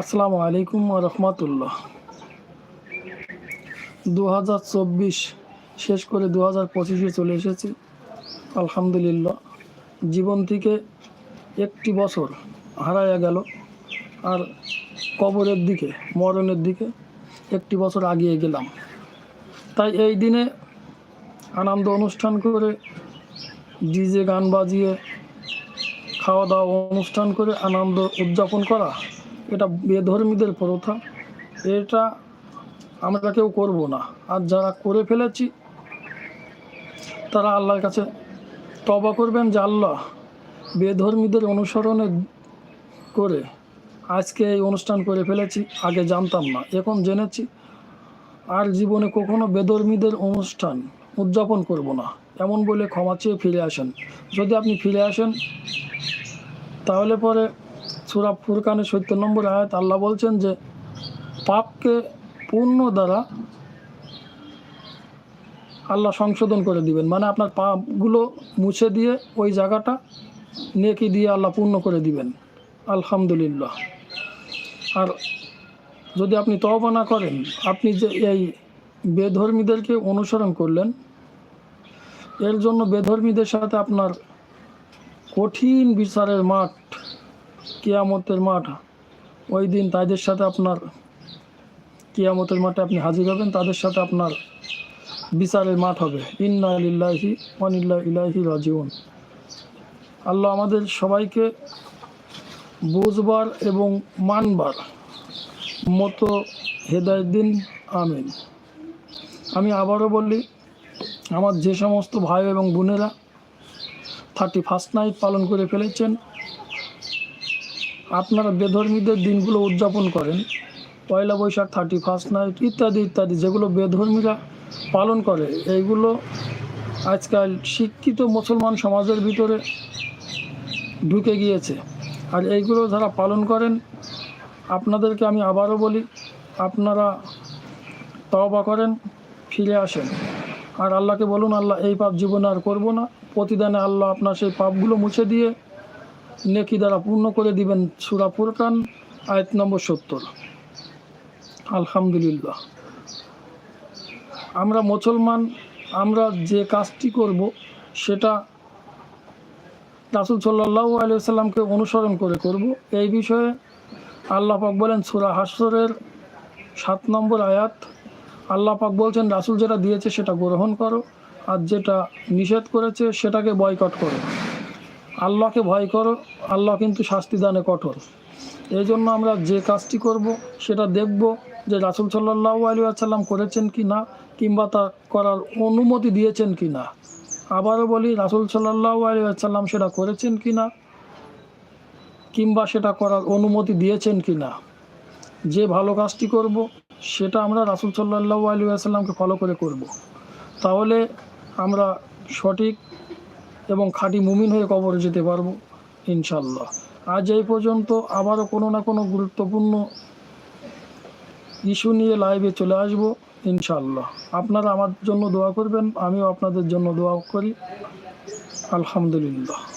আসসালামু আলাইকুম রহমতুল্লাহ। দু হাজার চব্বিশ শেষ করে দু হাজার পঁচিশে চলে এসেছি। আলহামদুলিল্লাহ। জীবন থেকে একটি বছর হারাইয়া গেল। আর কবরের দিকে, মরণের দিকে একটি বছর আগিয়ে গেলাম। তাই এই দিনে আনন্দ অনুষ্ঠান করে ডিজে গান বাজিয়ে খাওয়া দাওয়া অনুষ্ঠান করে আনন্দ উদযাপন করা এটা বেধর্মীদের প্রথা। এটা আমরা কেউ করব না। আর যারা করে ফেলেছি, তারা আল্লাহর কাছে তবা করবেন যে আল্লাহ বেধর্মীদের অনুসরণে করে আজকে এই অনুষ্ঠান করে ফেলেছি, আগে জানতাম না। এখন জেনেছি, আর জীবনে কখনো বেধর্মীদের অনুষ্ঠান উদযাপন করব না। এমন বলে ক্ষমা চেয়ে ফিরে আসেন। যদি আপনি ফিরে আসেন, তাহলে পরে সুরা ফুরকানের সত্তর নম্বর আয়াত আল্লাহ বলছেন যে, পাপকে পূর্ণ দ্বারা আল্লাহ সংশোধন করে দিবেন। মানে আপনার পাপগুলো মুছে দিয়ে ওই জায়গাটা নেকি দিয়ে আল্লাহ পূর্ণ করে দিবেন। আলহামদুলিল্লাহ। আর যদি আপনি তওবা না করেন, আপনি যে এই বেধর্মীদেরকে অনুসরণ করলেন, এর জন্য বেধর্মীদের সাথে আপনার কঠিন বিচারের মাঠ কিয়ামতের মাঠ। ওই দিন তাদের সাথে আপনার কিয়ামতের মাঠে আপনি হাজির হবেন, তাদের সাথে আপনার বিচারের মাঠ হবে। ইন্না লিল্লাহি অনিল্লা ইলাহি রাজিউন। আল্লাহ আমাদের সবাইকে বুঝবার এবং মানবার মতো হেদায়ত দিন। আমিন। আমি আবারও বলি আমার যে সমস্ত ভাই এবং বোনেরা থার্টি ফার্স্ট নাইট পালন করে ফেলেছেন আপনারা বেধর্মীদের দিনগুলো উদযাপন করেন। Poila Baishakh thirty first night ইত্যাদি ইত্যাদি, যেগুলো বেধর্মীরা পালন করে, এইগুলো আজকাল শিক্ষিত মুসলমান সমাজের ভিতরে ঢুকে গিয়েছে। আর এইগুলো যারা পালন করেন, আপনাদেরকে আমি আবারও বলি, আপনারা তওবা করেন, ফিরে আসেন। আর আল্লাহকে বলুন, আল্লাহ এই পাপ জীবনে আর করব না। প্রতিদানে আল্লাহ আপনার সেই পাপগুলো মুছে দিয়ে নেকি দ্বারা পূর্ণ করে দিবেন সুরা ফুরকান, আয়াত নম্বর সত্তর। আলহামদুলিল্লাহ। আমরা মুসলমান, আমরা যে কাজটি করব, সেটা রাসুল সাল্লাহ আলিয়াল্লামকে অনুসরণ করে করব। এই বিষয়ে আল্লাহ পাক বলেন সুরা হাসরের সাত নম্বর আয়াত, আল্লাহ পাক বলছেন, রাসুল যেটা দিয়েছে সেটা গ্রহণ করো, আর যেটা নিষেধ করেছে সেটাকে বয়কট করো। আল্লাহকে ভয় করো, আল্লাহ কিন্তু শাস্তি দানে কঠোর। এই জন্য আমরা যে কাজটি করব, সেটা দেখব যে রাসুল সাল্লাহ আলী আসাল্লাম করেছেন কি না, কিংবা তা করার অনুমতি দিয়েছেন কি না। আবারও বলি, রাসুল সাল্লাহ আলী আসাল্লাম সেটা করেছেন কি না, কিংবা সেটা করার অনুমতি দিয়েছেন কি না। যে ভালো কাজটি করব, সেটা আমরা রাসুল সাল্লাহ আলী আসাল্লামকে ফলো করে করব। তাহলে আমরা সঠিক এবং খাঁটি মুমিন হয়ে কবরে যেতে পারব, ইনশাল্লাহ। আজ এই পর্যন্ত আবারও কোনো না কোনো গুরুত্বপূর্ণ ইস্যু নিয়ে লাইভে চলে আসব, ইনশাল্লাহ। আপনারা আমার জন্য দোয়া করবেন, আমিও আপনাদের জন্য দোয়া করি। আলহামদুলিল্লাহ।